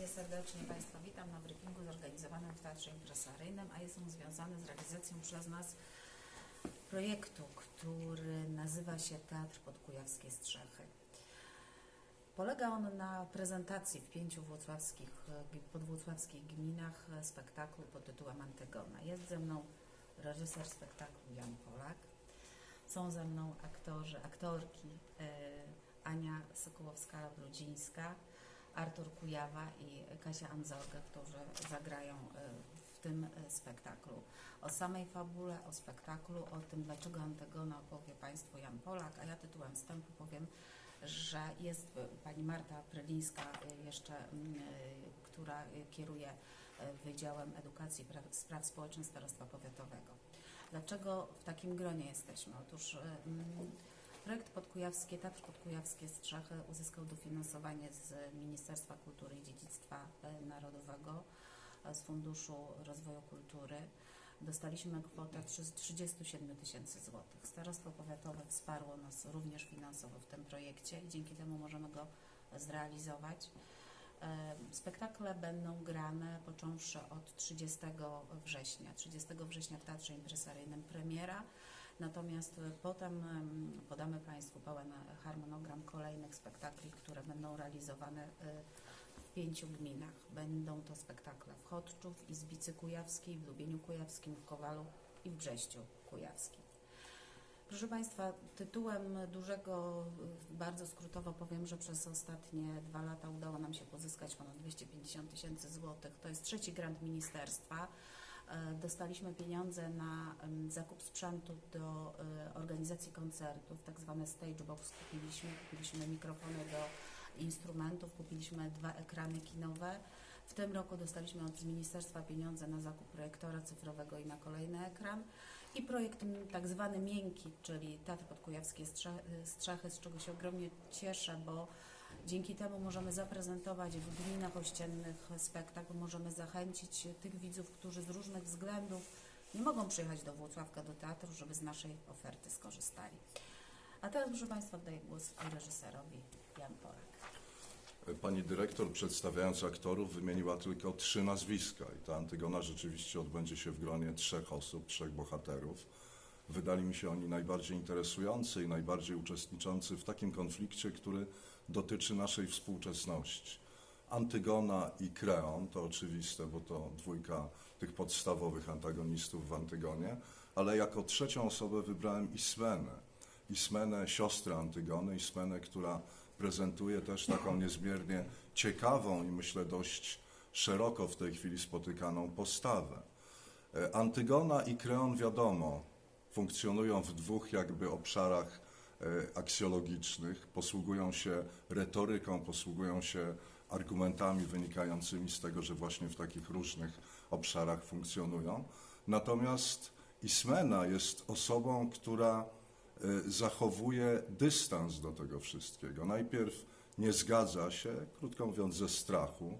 Bardzo serdecznie Państwa witam na briefingu zorganizowanym w Teatrze Impresaryjnym, a jest on związany z realizacją przez nas projektu, który nazywa się Teatr Podkujawskie Strzechy. Polega on na prezentacji w pięciu włocławskich, podwłocławskich gminach spektaklu pod tytułem Antygona. Jest ze mną reżyser spektaklu Jan Polak. Są ze mną aktorzy, aktorki e, Ania Sokołowska-Brudzińska, Artur Kujawa i Kasia Anzorga, którzy zagrają e, w tym e, spektaklu. O samej fabule, o spektaklu, o tym, dlaczego Antygona opowie Państwu Jan Polak, a ja tytułem wstępu powiem, że jest e, pani Marta Prylińska jeszcze, która kieruje Wydziałem Edukacji Spraw Społecznych Starostwa Powiatowego. Dlaczego w takim gronie jesteśmy? Otóż projekt Podkujawskie, Teatr Podkujawskie Strzechy uzyskał dofinansowanie z Ministerstwa Kultury i Dziedzictwa e, Narodowego, e, z Funduszu Rozwoju Kultury. Dostaliśmy kwotę trzy- 37 tysięcy złotych. Starostwo Powiatowe wsparło nas również finansowo w tym projekcie i dzięki temu możemy go zrealizować. E, Spektakle będą grane począwszy od 30 września. 30 września w Teatrze Impresaryjnym premiera, natomiast e, potem em, podamy Państwu pełen harmonogram kolejnych spektakli, które będą realizowane e, w pięciu gminach. Będą to spektakle w Chodczu, w Izbicy Kujawskiej, w Lubieniu Kujawskim, w Kowalu i w Brześciu Kujawskim. Proszę Państwa, tytułem dużego, bardzo skrótowo powiem, że przez ostatnie dwa lata udało nam się pozyskać ponad 250 tysięcy złotych. To jest trzeci grant ministerstwa. E, Dostaliśmy pieniądze na zakup sprzętu do e, organizacji koncertów, tak zwane stage box kupiliśmy, kupiliśmy mikrofony do instrumentów, kupiliśmy dwa ekrany kinowe. W tym roku dostaliśmy od ministerstwa pieniądze na zakup projektora cyfrowego i na kolejny ekran. I projekt tak zwany miękki, czyli Teatr Podkujawskie Strze- Strzechy, z czego się ogromnie cieszę, bo dzięki temu możemy zaprezentować w gminach ościennych spektakl, możemy zachęcić tych widzów, którzy z różnych względów nie mogą przyjechać do Włocławka do teatru, żeby z naszej oferty skorzystali. A teraz, proszę Państwa, oddaję głos reżyserowi Jan Polak. Pani dyrektor, przedstawiając aktorów, wymieniła tylko trzy nazwiska i ta Antygona rzeczywiście odbędzie się w gronie trzech osób, trzech bohaterów. Wydali mi się oni najbardziej interesujący i najbardziej uczestniczący w takim konflikcie, który dotyczy naszej współczesności. Antygona i Kreon to oczywiste, bo to dwójka tych podstawowych antagonistów w Antygonie, ale jako trzecią osobę wybrałem Ismenę. Ismenę, siostrę Antygony, Ismenę, która prezentuje też taką niezmiernie ciekawą i myślę dość szeroko w tej chwili spotykaną postawę. E, Antygona i Kreon, wiadomo, funkcjonują w dwóch jakby obszarach e, aksjologicznych, posługują się retoryką, posługują się argumentami wynikającymi z tego, że właśnie w takich różnych obszarach funkcjonują. Natomiast Ismena jest osobą, która e, zachowuje dystans do tego wszystkiego. Najpierw nie zgadza się, krótko mówiąc, ze strachu,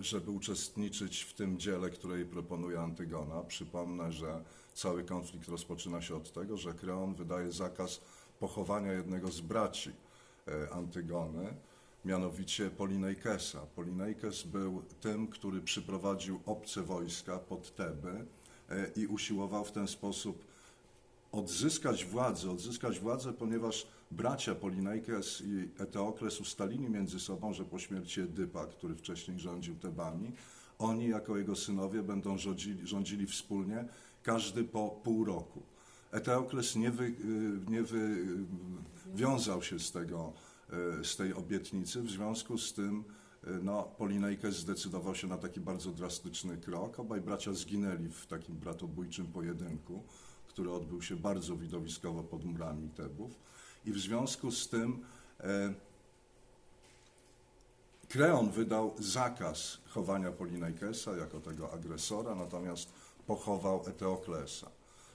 żeby uczestniczyć w tym dziele, które jej proponuje Antygona. Przypomnę, że cały konflikt rozpoczyna się od tego, że Kreon wydaje zakaz pochowania jednego z braci e, Antygony, mianowicie Polinejkesa. Polinejkes był tym, który przyprowadził obce wojska pod Teby e, i usiłował w ten sposób odzyskać władzę, odzyskać władzę, ponieważ bracia Polinejkes i Eteokles ustalili między sobą, że po śmierci Edypa, który wcześniej rządził Tebami, oni jako jego synowie będą rządzili, rządzili wspólnie, każdy po pół roku. Eteokles nie, wy, y, nie wywiązał się z, tego, y, z tej obietnicy, w związku z tym y, no, Polinejkes zdecydował się na taki bardzo drastyczny krok. Obaj bracia zginęli w takim bratobójczym pojedynku który odbył się bardzo widowiskowo pod murami Tebów. I w związku z tym e, Kreon wydał zakaz chowania Polinejkesa jako tego agresora, natomiast pochował Eteoklesa.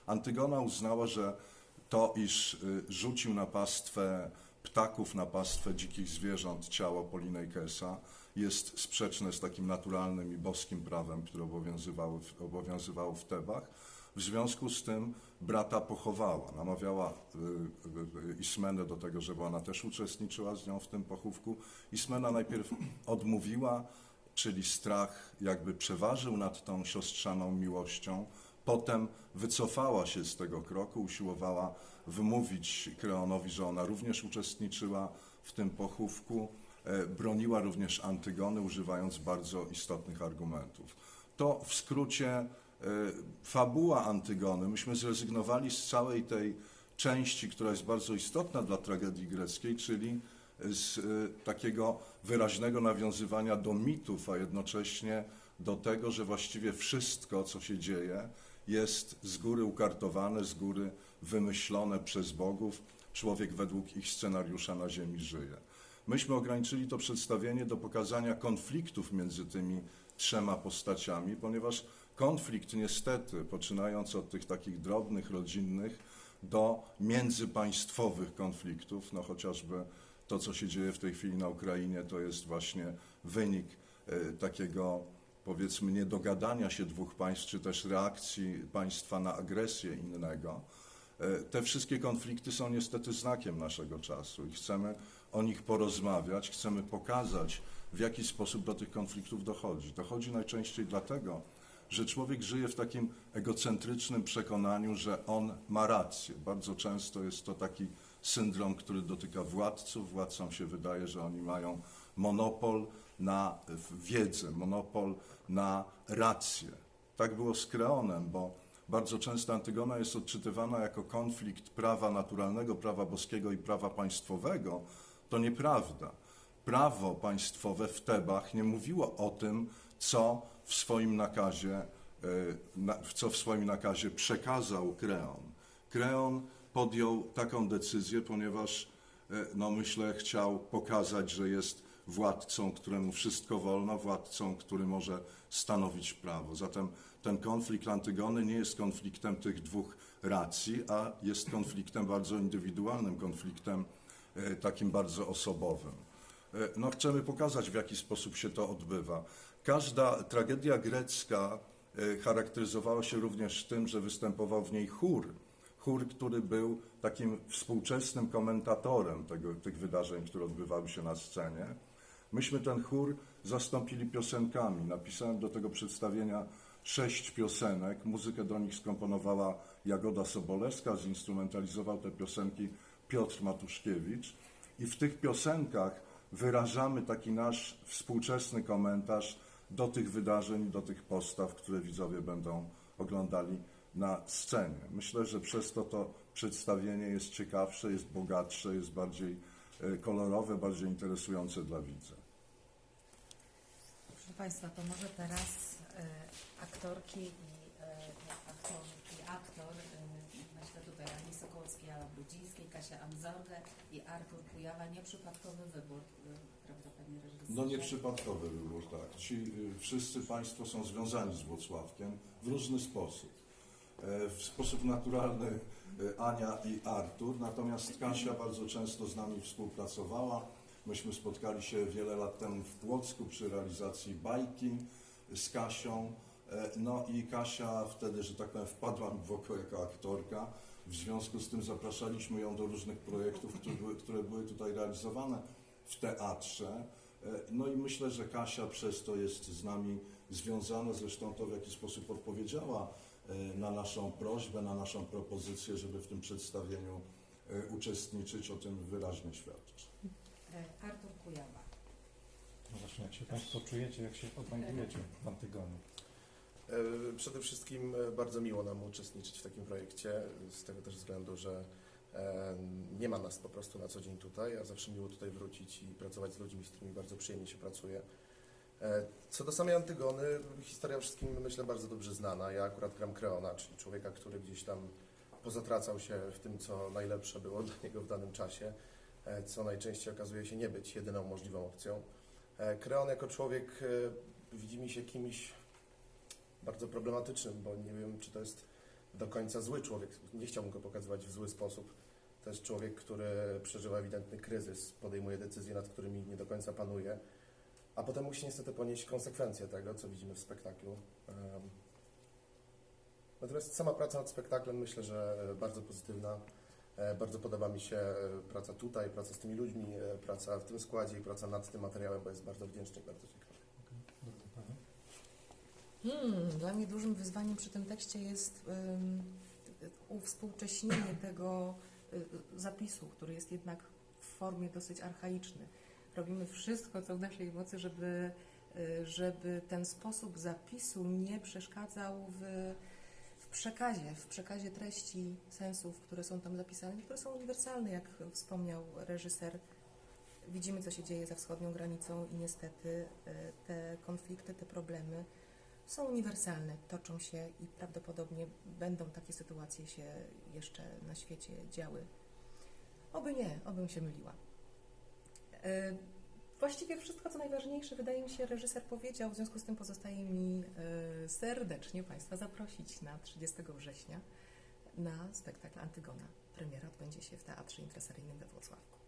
Antygona uznała, że to, iż y, rzucił na pastwę ptaków, na pastwę dzikich zwierząt ciało Polinejkesa, jest sprzeczne z takim naturalnym i boskim prawem, które obowiązywało w, obowiązywało w Tebach. W związku z tym brata pochowała. Namawiała y, y, y, Ismenę do tego, żeby ona też uczestniczyła z nią w tym pochówku. Ismena najpierw odmówiła czyli strach jakby przeważył nad tą siostrzaną miłością. Potem wycofała się z tego kroku, usiłowała wymówić Kreonowi, że ona również uczestniczyła w tym pochówku, e, broniła również Antygony, używając bardzo istotnych argumentów. To w skrócie fabuła Antygony. Myśmy zrezygnowali z całej tej części, która jest bardzo istotna dla tragedii greckiej, czyli z e, takiego wyraźnego nawiązywania do mitów, a jednocześnie do tego, że właściwie wszystko, co się dzieje, jest z góry ukartowane, z góry wymyślone przez bogów. Człowiek według ich scenariusza na ziemi żyje. Myśmy ograniczyli to przedstawienie do pokazania konfliktów między tymi trzema postaciami, ponieważ konflikt niestety, poczynając od tych takich drobnych, rodzinnych, do międzypaństwowych konfliktów, no chociażby to, co się dzieje w tej chwili na Ukrainie, to jest właśnie wynik e, takiego, powiedzmy, niedogadania się dwóch państw, czy też reakcji państwa na agresję innego. E, Te wszystkie konflikty są niestety znakiem naszego czasu i chcemy o nich porozmawiać, chcemy pokazać, w jaki sposób do tych konfliktów dochodzi. Dochodzi najczęściej dlatego, że człowiek żyje w takim egocentrycznym przekonaniu, że on ma rację. Bardzo często jest to taki syndrom, który dotyka władców. Władcom się wydaje, że oni mają monopol na wiedzę, monopol na rację. Tak było z Kreonem, bo bardzo często Antygona jest odczytywana jako konflikt prawa naturalnego, prawa boskiego i prawa państwowego. To nieprawda. Prawo państwowe w Tebach nie mówiło o tym, co w swoim nakazie, e, co w swoim nakazie przekazał Kreon. Kreon podjął taką decyzję, ponieważ no myślę, chciał pokazać, że jest władcą, któremu wszystko wolno, władcą, który może stanowić prawo. Zatem ten konflikt Antygony nie jest konfliktem tych dwóch racji, a jest konfliktem bardzo indywidualnym, konfliktem e, takim bardzo osobowym. E, No, chcemy pokazać, w jaki sposób się to odbywa. Każda tragedia grecka e, charakteryzowała się również tym, że występował w niej chór. Chór, który był takim współczesnym komentatorem tego, tych wydarzeń, które odbywały się na scenie. Myśmy ten chór zastąpili piosenkami. Napisałem do tego przedstawienia sześć piosenek. Muzykę do nich skomponowała Jagoda Sobolewska, zinstrumentalizował te piosenki Piotr Matuszkiewicz. I w tych piosenkach wyrażamy taki nasz współczesny komentarz do tych wydarzeń, do tych postaw, które widzowie będą oglądali na scenie. Myślę, że przez to to przedstawienie jest ciekawsze, jest bogatsze, jest bardziej e, kolorowe, bardziej interesujące dla widza. Proszę Państwa, to może teraz e, aktorki i e, aktor, i aktor, myślę tutaj Ani Sokołowskiej, Ala Brudzińskiej, Kasia Anzorge i Artur Kujawa. Nieprzypadkowy wybór, e, prawda Panie reżyserze? No nieprzypadkowy wybór, tak. Ci y, wszyscy Państwo są związani z Włocławkiem w różny sposób. E, W sposób naturalny y, Ania i Artur, natomiast Kasia bardzo często z nami współpracowała. Myśmy spotkali się wiele lat temu w Płocku przy realizacji bajki z Kasią. E, No i Kasia wtedy, że tak powiem, wpadła mi w oko jako aktorka. W związku z tym zapraszaliśmy ją do różnych projektów, które były, które były tutaj realizowane w teatrze. E, No i myślę, że Kasia przez to jest z nami związana, zresztą to w jaki sposób odpowiedziała e, na naszą prośbę, na naszą propozycję, żeby w tym przedstawieniu uczestniczyć, o tym wyraźnie świadczy. Artur Kujawa. No właśnie, jak się Państwo czujecie, jak się odnajdujecie w Antygonie? E, Przede wszystkim e, bardzo miło nam uczestniczyć w takim projekcie, z tego też względu, że e, nie ma nas po prostu na co dzień tutaj, a zawsze miło tutaj wrócić i pracować z ludźmi, z którymi bardzo przyjemnie się pracuje. Co do samej Antygony, historia wszystkim myślę bardzo dobrze znana. Ja akurat gram Kreona, czyli człowieka, który gdzieś tam pozatracał się w tym, co najlepsze było dla niego w danym czasie, co najczęściej okazuje się nie być jedyną możliwą opcją. Kreon jako człowiek widzi mi się kimś bardzo problematycznym, bo nie wiem, czy to jest do końca zły człowiek. Nie chciałbym go pokazywać w zły sposób. To jest człowiek, który przeżywa ewidentny kryzys, podejmuje decyzje, nad którymi nie do końca panuje, a potem musi niestety ponieść konsekwencje tego, co widzimy w spektaklu. Natomiast sama praca nad spektaklem myślę, że bardzo pozytywna. E, Bardzo podoba mi się e, praca tutaj, praca z tymi ludźmi, e, praca w tym składzie i praca nad tym materiałem, bo jest bardzo wdzięczny bardzo ciekawy. Hmm, dla mnie dużym wyzwaniem przy tym tekście jest um, uwspółcześnienie tego y, zapisu, który jest jednak w formie dosyć archaiczny. Robimy wszystko, co w naszej mocy, żeby, y, żeby ten sposób zapisu nie przeszkadzał w, w przekazie, w przekazie treści, sensów, które są tam zapisane, które są uniwersalne, jak wspomniał reżyser. Widzimy, co się dzieje za wschodnią granicą i niestety y, te konflikty, te problemy są uniwersalne, toczą się i prawdopodobnie będą takie sytuacje się jeszcze na świecie działy. Oby nie, obym się myliła. E, Właściwie wszystko, co najważniejsze, wydaje mi się, reżyser powiedział, w związku z tym pozostaje mi e, serdecznie Państwa zaprosić na 30 września na spektakl Antygona. Premiera odbędzie się w Teatrze Impresaryjnym we Włocławku.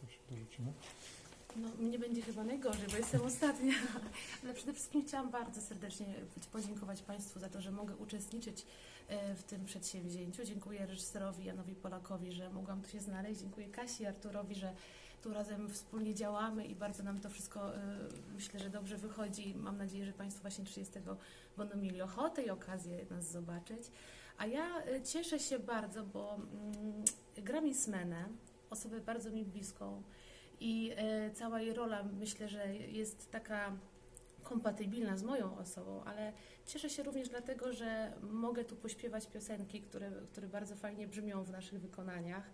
Coś dorzucimy? No, mnie będzie chyba najgorzej, bo jestem ostatnia, ale przede wszystkim chciałam bardzo serdecznie podziękować Państwu za to, że mogę uczestniczyć e, w tym przedsięwzięciu. Dziękuję reżyserowi Janowi Polakowi, że mogłam tu się znaleźć. Dziękuję Kasi i Arturowi, że tu razem wspólnie działamy i bardzo nam to wszystko e, myślę, że dobrze wychodzi. Mam nadzieję, że Państwo właśnie 30 będą mieli ochotę i okazję nas zobaczyć. A ja e, cieszę się bardzo, bo mm, gram Ismenę, osobę bardzo mi bliską, i e, cała jej rola myślę, że jest taka kompatybilna z moją osobą, ale cieszę się również dlatego, że mogę tu pośpiewać piosenki, które, które bardzo fajnie brzmią w naszych wykonaniach.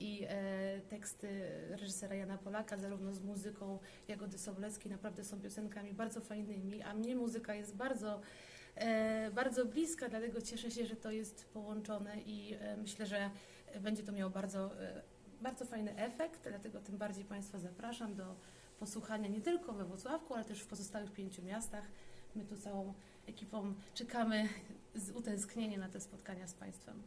I e, teksty reżysera Jana Polaka, zarówno z muzyką Jagody Sobleckiej, naprawdę są piosenkami bardzo fajnymi, a mnie muzyka jest bardzo e, bardzo bliska, dlatego cieszę się, że to jest połączone i e, myślę, że będzie to miało bardzo e, bardzo fajny efekt, dlatego tym bardziej Państwa zapraszam do posłuchania nie tylko we Wrocławku, ale też w pozostałych pięciu miastach. My tu całą ekipą czekamy z utęsknieniem na te spotkania z Państwem.